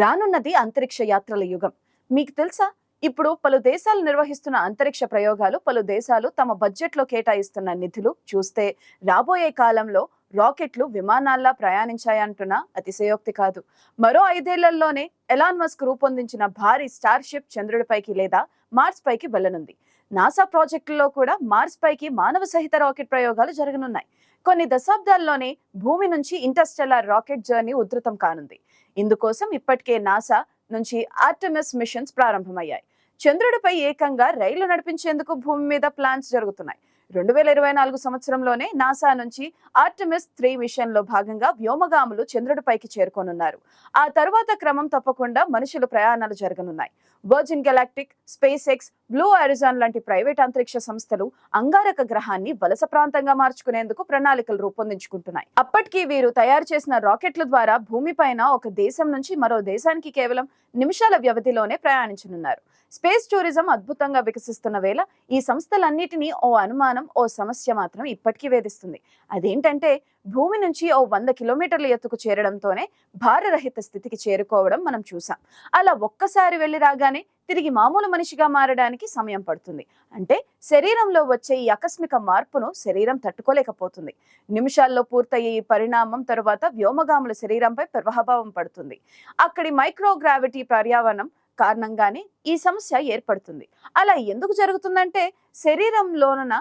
రానున్నది అంతరిక్ష యాత్రల యుగం. మీకు తెలుసా? ఇప్పుడు పలు దేశాలు నిర్వహిస్తున్న అంతరిక్ష ప్రయోగాలు పలు దేశాలు తమ బడ్జెట్లో కేటాయిస్తున్న నిధులు చూస్తే రాబోయే కాలంలో రాకెట్లు విమానాల్లా ప్రయాణించాయంటున్న అతిశయోక్తి కాదు. మరో ఐదేళ్ళలోనే ఎలాన్ మస్క్ రూపొందించిన భారీ స్టార్ షిప్ చంద్రుడిపైకి లేదా మార్స్ పైకి వెళ్ళనుంది నాసా ప్రాజెక్టులో కూడా మార్స్ పైకి మానవ సహిత రాకెట్ ప్రయోగాలు జరగనున్నాయి. కొన్ని దశాబ్దాల్లోనే భూమి నుంచి ఇంటర్స్టెల్లార్ రాకెట్ జర్నీ ఉధృతం కానుంది. ఇందుకోసం ఇప్పటికే నాసా నుంచి ఆర్టమిస్ మిషన్స్ ప్రారంభమయ్యాయి. చంద్రుడిపై ఏకంగా రైళ్ళు నడిపించేందుకు భూమి మీద ప్లాన్స్ జరుగుతున్నాయి. రెండు వేల ఇరవై నాలుగు సంవత్సరంలోనే నాసా నుంచి ఆర్టమిస్ త్రీ మిషన్లో భాగంగా వ్యోమగాములు చంద్రుడిపైకి చేరుకోనున్నారు. ఆ తర్వాత క్రమం తప్పకుండా మనుషులు ప్రయాణాలు జరగనున్నాయి. Virgin Galactic SpaceX Blue Origin లాంటి ప్రైవేట్ అంతరిక్ష సంస్థలు అంగారక గ్రహాన్ని వలస ప్రాంతంగా మార్చుకునేందుకు ప్రణాళికలు రూపొందించుకుంటున్నాయి. అప్పటికి వీరు తయారు చేసిన రాకెట్ల ద్వారా భూమిపైన ఒక దేశం నుంచి మరో దేశానికి కేవలం నిమిషాల వ్యవధిలోనే ప్రయాణించనున్నారు. స్పేస్ టూరిజం అద్భుతంగా వికసిస్తున్న వేళ ఈ సంస్థలన్నిటినీ ఓ అనుమానం ఓ సమస్య మాత్రం ఇప్పటికీ వేధిస్తుంది. అదేంటంటే భూమి నుంచి ఓ వంద కిలోమీటర్ల ఎత్తుకు చేరడంతోనే భారరహిత స్థితికి చేరుకోవడం మనం చూసాం అలా ఒక్కసారి వెళ్ళి రాగానే తిరిగి మామూలు మనిషిగా మారడానికి సమయం పడుతుంది. అంటే శరీరంలో వచ్చే ఈ ఆకస్మిక మార్పును శరీరం తట్టుకోలేకపోతుంది. నిమిషాల్లో పూర్తయ్యే ఈ పరిణామం తరువాత వ్యోమగాముల శరీరంపై ప్రభావం పడుతుంది. అక్కడి మైక్రోగ్రావిటీ పర్యావరణం కారణంగానే ఈ సమస్య ఏర్పడుతుంది. అలా ఎందుకు జరుగుతుందంటే శరీరంలోన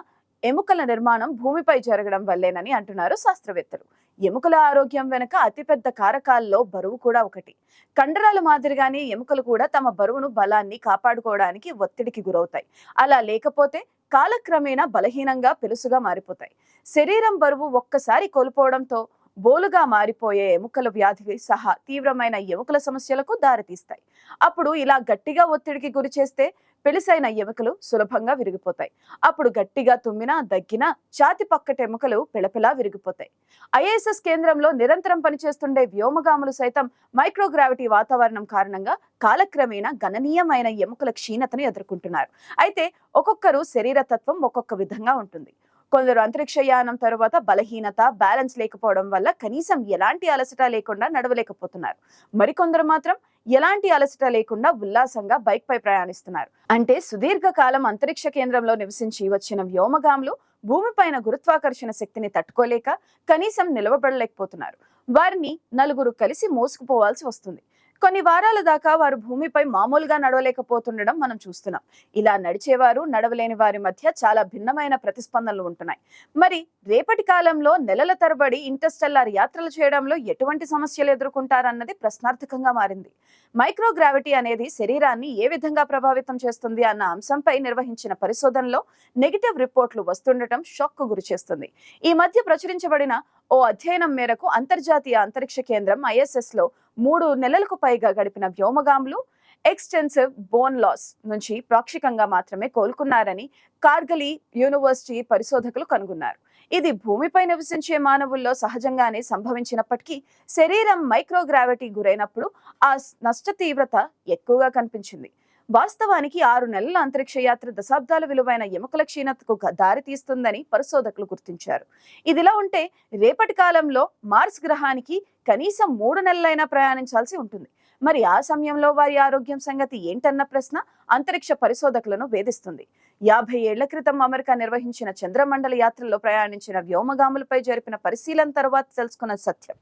ఎముకల నిర్మాణం భూమిపై జరగడం వల్లేనని అంటున్నారు శాస్త్రవేత్తలు. ఎముకల ఆరోగ్యం వెనుక అతిపెద్ద కారకాల్లో బరువు కూడా ఒకటి. కండరాల మాదిరిగానే ఎముకలు కూడా తమ బరువును బలాన్ని కాపాడుకోవడానికి ఒత్తిడికి గురవుతాయి. అలా లేకపోతే కాలక్రమేణా బలహీనంగా పెలుసుగా మారిపోతాయి. శరీరం బరువు ఒక్కసారి కోల్పోవడంతో బోలుగా మారిపోయే ఎముకల వ్యాధి సహా తీవ్రమైన ఎముకల సమస్యలకు దారితీస్తాయి. అప్పుడు ఇలా గట్టిగా ఒత్తిడికి గురి చేస్తే పెలిసైన ఎముకలు సులభంగా విరిగిపోతాయి. అప్పుడు గట్టిగా తుమ్మినా దగ్గినా ఛాతి పక్కటి ఎముకలు పిలపిలా విరిగిపోతాయి. ఐఏఎస్ఎస్ కేంద్రంలో నిరంతరం పనిచేస్తుండే వ్యోమగాములు సైతం మైక్రోగ్రావిటీ వాతావరణం కారణంగా కాలక్రమేణా గణనీయమైన ఎముకల క్షీణతను ఎదుర్కొంటున్నారు. అయితే ఒక్కొక్కరు శరీర తత్వం ఒక్కొక్క విధంగా ఉంటుంది. కొందరు అంతరిక్ష యానం తరువాత బలహీనత బ్యాలెన్స్ లేకపోవడం వల్ల కనీసం ఎలాంటి అలసట లేకుండా నడవలేకపోతున్నారు. మరికొందరు మాత్రం ఎలాంటి అలసట లేకుండా ఉల్లాసంగా బైక్ పై ప్రయాణిస్తున్నారు. అంటే సుదీర్ఘ కాలం అంతరిక్ష కేంద్రంలో నివసించి వచ్చిన వ్యోమగాములు భూమిపైన గురుత్వాకర్షణ శక్తిని తట్టుకోలేక కనీసం నిలవబడలేకపోతున్నారు. వారిని నలుగురు కలిసి మోసుకుపోవాల్సి వస్తుంది. కొన్ని వారాల దాకా వారు భూమిపై మామూలుగా నడవలేకపోతుండడం మనం చూస్తున్నాం. ఇలా నడిచేవారు నడవలేని వారి మధ్య చాలా భిన్నమైన ప్రతిస్పందనలు ఉంటున్నాయి. మరి రేపటి కాలంలో నెలల తరబడి ఇంటర్స్టెల్లార్ యాత్రలు చేయడంలో ఎటువంటి సమస్యలు ఎదుర్కొంటారన్నది ప్రశ్నార్థకంగా మారింది. మైక్రోగ్రావిటీ అనేది శరీరాన్ని ఏ విధంగా ప్రభావితం చేస్తుంది అన్న అంశంపై నిర్వహించిన పరిశోధనలో నెగిటివ్ రిపోర్ట్లు వస్తుండటం షాక్ గురి చేస్తుంది. ఈ మధ్య ప్రచురించబడిన ఓ అధ్యయనం మేరకు అంతర్జాతీయ అంతరిక్ష కేంద్రం ఐఎస్ఎస్లో మూడు నెలలకు పైగా గడిపిన వ్యోమగాములు ఎక్స్టెన్సివ్ బోన్ లాస్ నుంచి పాక్షికంగా మాత్రమే కోలుకున్నారని కార్గలీ యూనివర్సిటీ పరిశోధకులు కనుగొన్నారు. ఇది భూమిపై నివసించే మానవుల్లో సహజంగానే సంభవించినప్పటికీ శరీరం మైక్రోగ్రావిటీ గురైనప్పుడు ఆ నష్ట తీవ్రత ఎక్కువగా కనిపించింది. వాస్తవానికి ఆరు నెలల అంతరిక్ష యాత్ర దశాబ్దాల విలువైన ఎముకల క్షీణతకు దారితీస్తుందని పరిశోధకులు గుర్తించారు. ఇదిలా ఉంటే రేపటి కాలంలో మార్స్ గ్రహానికి కనీసం మూడు నెలలైనా ప్రయాణించాల్సి ఉంటుంది. మరి ఆ సమయంలో వారి ఆరోగ్యం సంగతి ఏంటన్న ప్రశ్న అంతరిక్ష పరిశోధకులను వేధిస్తుంది. యాభై ఏళ్ళ క్రితం అమెరికా నిర్వహించిన చంద్రమండల యాత్రలో ప్రయాణించిన వ్యోమగాములపై జరిపిన పరిశీలన తర్వాత తెలుసుకున్న సత్యం.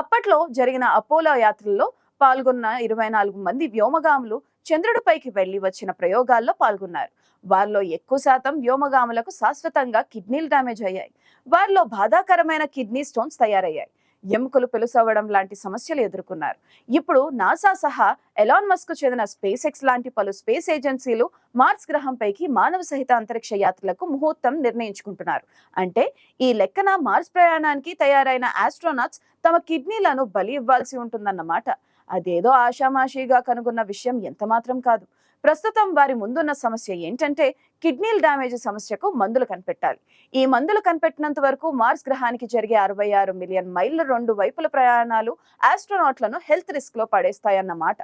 అప్పట్లో జరిగిన అపోలో యాత్రల్లో పాల్గొన్న ఇరవై నాలుగు మంది వ్యోమగాములు చంద్రుడిపైకి వెళ్ళి వచ్చిన ప్రయోగాల్లో పాల్గొన్నారు. వారిలో ఎక్కువ శాతం వ్యోమగాములకు శాశ్వతంగా కిడ్నీలు డ్యామేజ్ అయ్యాయి. వారిలో బాధాకరమైన కిడ్నీ స్టోన్స్ తయారయ్యాయి. ఎముకలు పెలుసవ్వడం లాంటి సమస్యలు ఎదుర్కొన్నారు. ఇప్పుడు నాసా సహా ఎలాన్ మస్క్ చెందిన స్పేస్ ఎక్స్ లాంటి పలు స్పేస్ ఏజెన్సీలు మార్స్ గ్రహంపైకి మానవ సహిత అంతరిక్ష యాత్రలకు ముహూర్తం నిర్ణయించుకుంటున్నారు. అంటే ఈ లెక్కన మార్స్ ప్రయాణానికి తయారైన ఆస్ట్రోనాట్స్ తమ కిడ్నీలను బలి ఇవ్వాల్సి ఉంటుందన్నమాట. అదేదో ఆషామాషీగా కనుగొన్న విషయం ఎంతమాత్రం కాదు. ప్రస్తుతం వారి ముందున్న సమస్య ఏంటంటే కిడ్నీల డ్యామేజ్ సమస్యకు మందులు కనిపెట్టాలి. ఈ మందులు కనిపెట్టినంత వరకు మార్స్ గ్రహానికి జరిగే అరవై ఆరు మిలియన్ మైళ్ళ రెండు వైపుల ప్రయాణాలు ఆస్ట్రోనాట్లను హెల్త్ రిస్క్లో పడేస్తాయన్నమాట.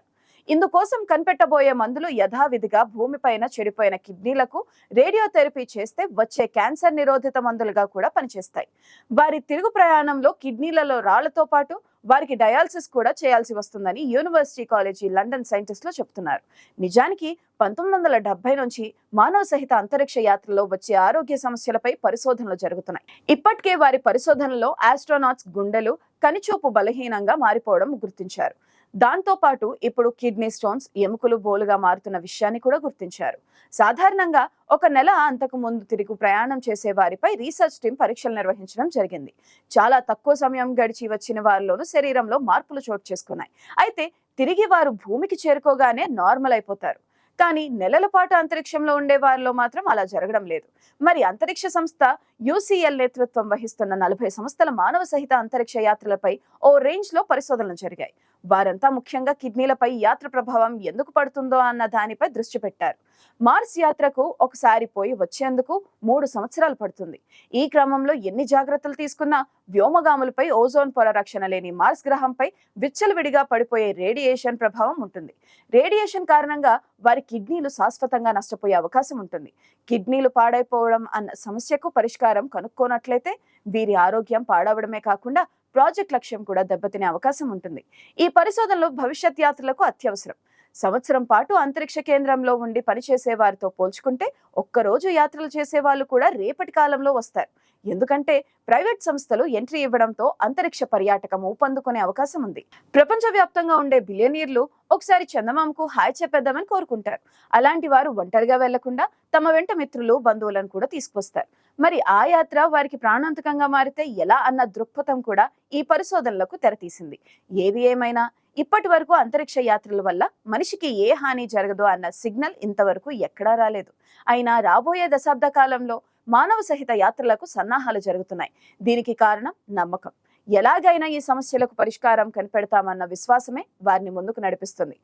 ఇందుకోసం కనిపెట్టబోయే మందులు యథావిధిగా భూమిపైన చెడిపోయిన కిడ్నీలకు రేడియోథెరపీ చేస్తే వచ్చే క్యాన్సర్ నిరోధిత మందులుగా కూడా పనిచేస్తాయి. వారి తిరుగు ప్రయాణంలో కిడ్నీలలో రాళ్ళతో పాటు వారికి డయాలసిస్ కూడా చేయాల్సి వస్తుందని యూనివర్సిటీ కాలేజీ లండన్ సైంటిస్టులు చెబుతున్నారు నిజానికి పంతొమ్మిది వందల డెబ్బై నుంచి మానవ సహిత అంతరిక్ష యాత్రలో వచ్చే ఆరోగ్య సమస్యలపై పరిశోధనలు జరుగుతున్నాయి. ఇప్పటికే వారి పరిశోధనలో ఆస్ట్రోనాట్స్ గుండెలు కనిచూపు బలహీనంగా మారిపోవడం గుర్తించారు. దాంతోపాటు ఇప్పుడు కిడ్నీ స్టోన్స్ ఎముకలు బోలుగా మారుతున్న విషయాన్ని కూడా గుర్తించారు. సాధారణంగా ఒక నెల అంతకు ముందు తిరిగి ప్రయాణం చేసే వారిపై రీసెర్చ్ టీం పరీక్షలు నిర్వహించడం జరిగింది. చాలా తక్కువ సమయం గడిచి వచ్చిన వారిలోనూ శరీరంలో మార్పులు చోటు చేసుకున్నాయి. అయితే తిరిగి వారు భూమికి చేరుకోగానే నార్మల్ అయిపోతారు. కానీ నెలల పాటు అంతరిక్షంలో ఉండే వారిలో మాత్రం అలా జరగడం లేదు. మరి అంతరిక్ష సంస్థ యూసీఎల్ నేతృత్వం వహిస్తున్న నలభై సంస్థల మానవ సహిత అంతరిక్ష యాత్రలపై ఓ రేంజ్లో పరిశోధనలు జరిగాయి. వారంతా ముఖ్యంగా కిడ్నీలపై యాత్ర ప్రభావం ఎందుకు పడుతుందో అన్న దానిపై దృష్టి పెట్టారు. మార్స్ యాత్రకు ఒకసారి పోయి వచ్చేందుకు మూడు సంవత్సరాలు పడుతుంది. ఈ క్రమంలో ఎన్ని జాగ్రత్తలు తీసుకున్నా వ్యోమగాములపై ఓజోన్ పొర రక్షణ లేని మార్స్ గ్రహంపై విచ్చలవిడిగా పడిపోయే రేడియేషన్ ప్రభావం ఉంటుంది. రేడియేషన్ కారణంగా వారి కిడ్నీలు శాశ్వతంగా నష్టపోయే అవకాశం ఉంటుంది. కిడ్నీలు పాడైపోవడం అన్న సమస్యకు పరిష్కారం కనుక్కోనట్లయితే వీరి ఆరోగ్యం పాడవడమే కాకుండా ప్రాజెక్ట్ లక్ష్యం కూడా దెబ్బతినే అవకాశం ఉంటుంది. ఈ పరిశోధనలు భవిష్యత్ యాత్రలకు అత్యవసరం. సంవత్సరం పాటు అంతరిక్ష కేంద్రంలో ఉండి పనిచేసే వారితో పోల్చుకుంటే ఒక్కరోజు యాత్రలు చేసే వాళ్ళు కూడా రేపటి కాలంలో వస్తారు. ఎందుకంటే ప్రైవేట్ సంస్థలు ఎంట్రీ ఇవ్వడంతో అంతరిక్ష పర్యాటకం ఊపందుకునే అవకాశం ఉంది. ప్రపంచవ్యాప్తంగా ఉండే బిలియనీర్లు ఒకసారి చందమామకు హాయ్ చెప్పేద్దామని కోరుకుంటారు. అలాంటి వారు ఒంటరిగా వెళ్ళకుండా తమ వెంట మిత్రులు బంధువులను కూడా తీసుకొస్తారు మరి ఆ యాత్ర వారికి ప్రాణాంతకంగా మారితే ఎలా అన్న దృక్పథం కూడా ఈ పరిశోధనలకు తెరతీసింది. ఏది ఏమైనా ఇప్పటి వరకు అంతరిక్ష యాత్రల వల్ల మనిషికి ఏ హాని జరగదు అన్న సిగ్నల్ ఇంతవరకు ఎక్కడా రాలేదు. అయినా రాబోయే దశాబ్ద కాలంలో మానవ సహిత యాత్రలకు సన్నాహాలు జరుగుతున్నాయి. దీనికి కారణం నమ్మకం. ఎలాగైనా ఈ సమస్యలకు పరిష్కారం కనిపెడతామన్న విశ్వాసమే వారిని ముందుకు నడిపిస్తుంది.